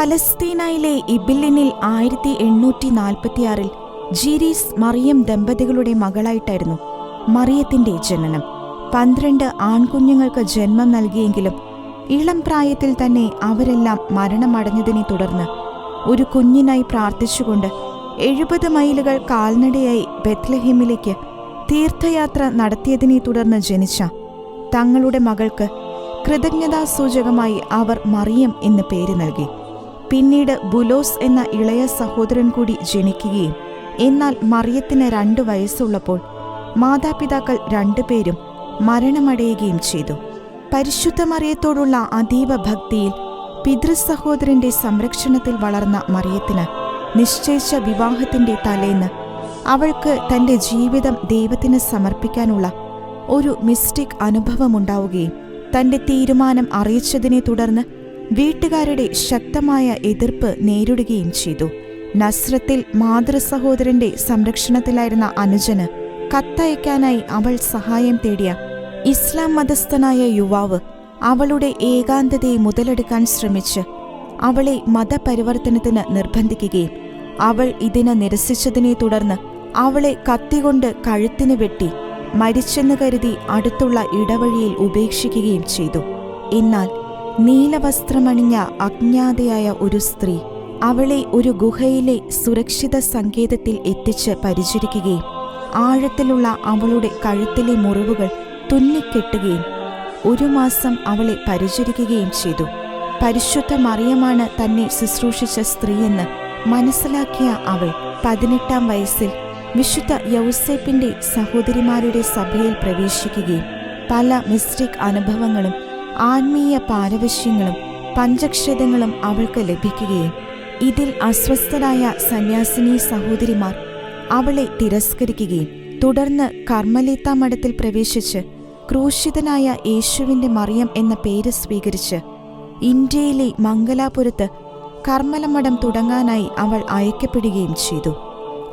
പലസ്തീനയിലെ ഇബില്ലിനിൽ ആയിരത്തി എണ്ണൂറ്റി നാൽപ്പത്തിയാറിൽ ജീരീസ് മറിയം ദമ്പതികളുടെ മകളായിട്ടായിരുന്നു മറിയത്തിന്റെ ജനനം. പന്ത്രണ്ട് ആൺകുഞ്ഞുങ്ങൾക്ക് ജന്മം നൽകിയെങ്കിലും ഇളം പ്രായത്തിൽ തന്നെ അവരെല്ലാം മരണമടഞ്ഞതിനെ തുടർന്ന് ഒരു കുഞ്ഞിനായി പ്രാർത്ഥിച്ചുകൊണ്ട് എഴുപത് മൈലുകൾ കാൽനടയായി ബെത്ലഹേമിലേക്ക് തീർത്ഥയാത്ര നടത്തിയതിനെ തുടർന്ന് ജനിച്ച തങ്ങളുടെ മകൾക്ക് കൃതജ്ഞതാസൂചകമായി അവർ മറിയം എന്ന് പേര് നൽകി. പിന്നീട് ബുലോസ് എന്ന ഇളയ സഹോദരൻ കൂടി ജനിക്കുകയും എന്നാൽ മറിയത്തിന് രണ്ടു വയസ്സുള്ളപ്പോൾ മാതാപിതാക്കൾ രണ്ടുപേരും മരണമടയുകയും ചെയ്തു. പരിശുദ്ധ മറിയത്തോടുള്ള അതീവ ഭക്തിയിൽ പിതൃസഹോദരന്റെ സംരക്ഷണത്തിൽ വളർന്ന മറിയത്തിന് നിശ്ചയിച്ച വിവാഹത്തിന്റെ തലേന്ന് അവൾക്ക് തന്റെ ജീവിതം ദൈവത്തിന് സമർപ്പിക്കാനുള്ള ഒരു മിസ്റ്റിക് അനുഭവമുണ്ടാവുകയും തന്റെ തീരുമാനം അറിയിച്ചതിനെ തുടർന്ന് വീട്ടുകാരുടെ ശക്തമായ എതിർപ്പ് നേരിടുകയും ചെയ്തു. നസ്രത്തിൽ മാതൃസഹോദരന്റെ സംരക്ഷണത്തിലായിരുന്ന അനുജന് കത്തയക്കാനായി അവൾ സഹായം തേടിയ ഇസ്ലാം മതസ്ഥനായ യുവാവ് അവളുടെ ഏകാന്തതയെ മുതലെടുക്കാൻ ശ്രമിച്ച് അവളെ മതപരിവർത്തനത്തിന് നിർബന്ധിക്കുകയും അവൾ ഇതിന് നിരസിച്ചതിനെ തുടർന്ന് അവളെ കത്തികൊണ്ട് കഴുത്തിന് വെട്ടി മരിച്ചെന്ന് കരുതി അടുത്തുള്ള ഇടവഴിയിൽ ഉപേക്ഷിക്കുകയും ചെയ്തു. എന്നാൽ നീലവസ്ത്രമണിഞ്ഞ അജ്ഞാതയായ ഒരു സ്ത്രീ അവളെ ഒരു ഗുഹയിലെ സുരക്ഷിത സങ്കേതത്തിൽ എത്തിച്ച് പരിചരിക്കുകയും ആഴത്തിലുള്ള അവളുടെ കഴുത്തിലെ മുറിവുകൾ തുന്നിക്കെട്ടുകയും ഒരു മാസം അവളെ പരിചരിക്കുകയും ചെയ്തു. പരിശുദ്ധ മറിയമാണ് തന്നെ ശുശ്രൂഷിച്ച സ്ത്രീയെന്ന് മനസ്സിലാക്കിയ അവൾ പതിനെട്ടാം വയസ്സിൽ വിശുദ്ധ യൗസേപ്പിന്റെ സഹോദരിമാരുടെ സഭയിൽ പ്രവേശിക്കുകയും പല മിസ്റ്റേക്ക് അനുഭവങ്ങളും ആത്മീയ പാരവശ്യങ്ങളും പഞ്ചക്ഷതങ്ങളും അവൾക്ക് ലഭിക്കുകയും ഇതിൽ അസ്വസ്ഥരായ സന്യാസിനി സഹോദരിമാർ അവളെ തിരസ്കരിക്കുകയും തുടർന്ന് കർമ്മലീത്ത മഠത്തിൽ പ്രവേശിച്ച് ക്രൂശിതനായ യേശുവിന്റെ മറിയം എന്ന പേര് സ്വീകരിച്ച് ഇന്ത്യയിലെ മംഗലാപുരത്ത് കർമ്മലമഠം തുടങ്ങാനായി അവൾ അയക്കപ്പെടുകയും ചെയ്തു.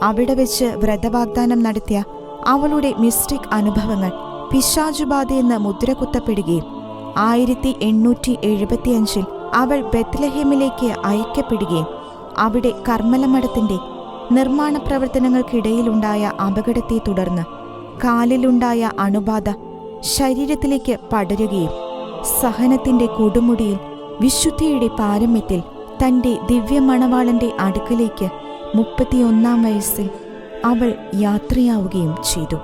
അവിടെ വെച്ച് വ്രതവാഗ്ദാനം നടത്തിയ അവളുടെ മിസ്റ്റിക് അനുഭവങ്ങൾ പിശാചുബാധയെന്ന് മുദ്രകുത്തപ്പെടുകയും ആയിരത്തി എണ്ണൂറ്റി എഴുപത്തിയഞ്ചിൽ അവൾ ബത്ലഹേമിലേക്ക് അയക്കപ്പെടുകയും അവിടെ കർമ്മലമഠത്തിന്റെ നിർമ്മാണ പ്രവർത്തനങ്ങൾക്കിടയിലുണ്ടായ അപകടത്തെ തുടർന്ന് കാലിലുണ്ടായ അണുബാധ ശരീരത്തിലേക്ക് പടരുകയും സഹനത്തിന്റെ കൊടുമുടിയിൽ വിശുദ്ധിയുടെ പാരമ്യത്തിൽ തന്റെ ദിവ്യമണവാളന്റെ അടുക്കലേക്ക് മുപ്പത്തിയൊന്നാം വയസ്സിൽ അവൾ യാത്രയാവുകയും ചെയ്തു.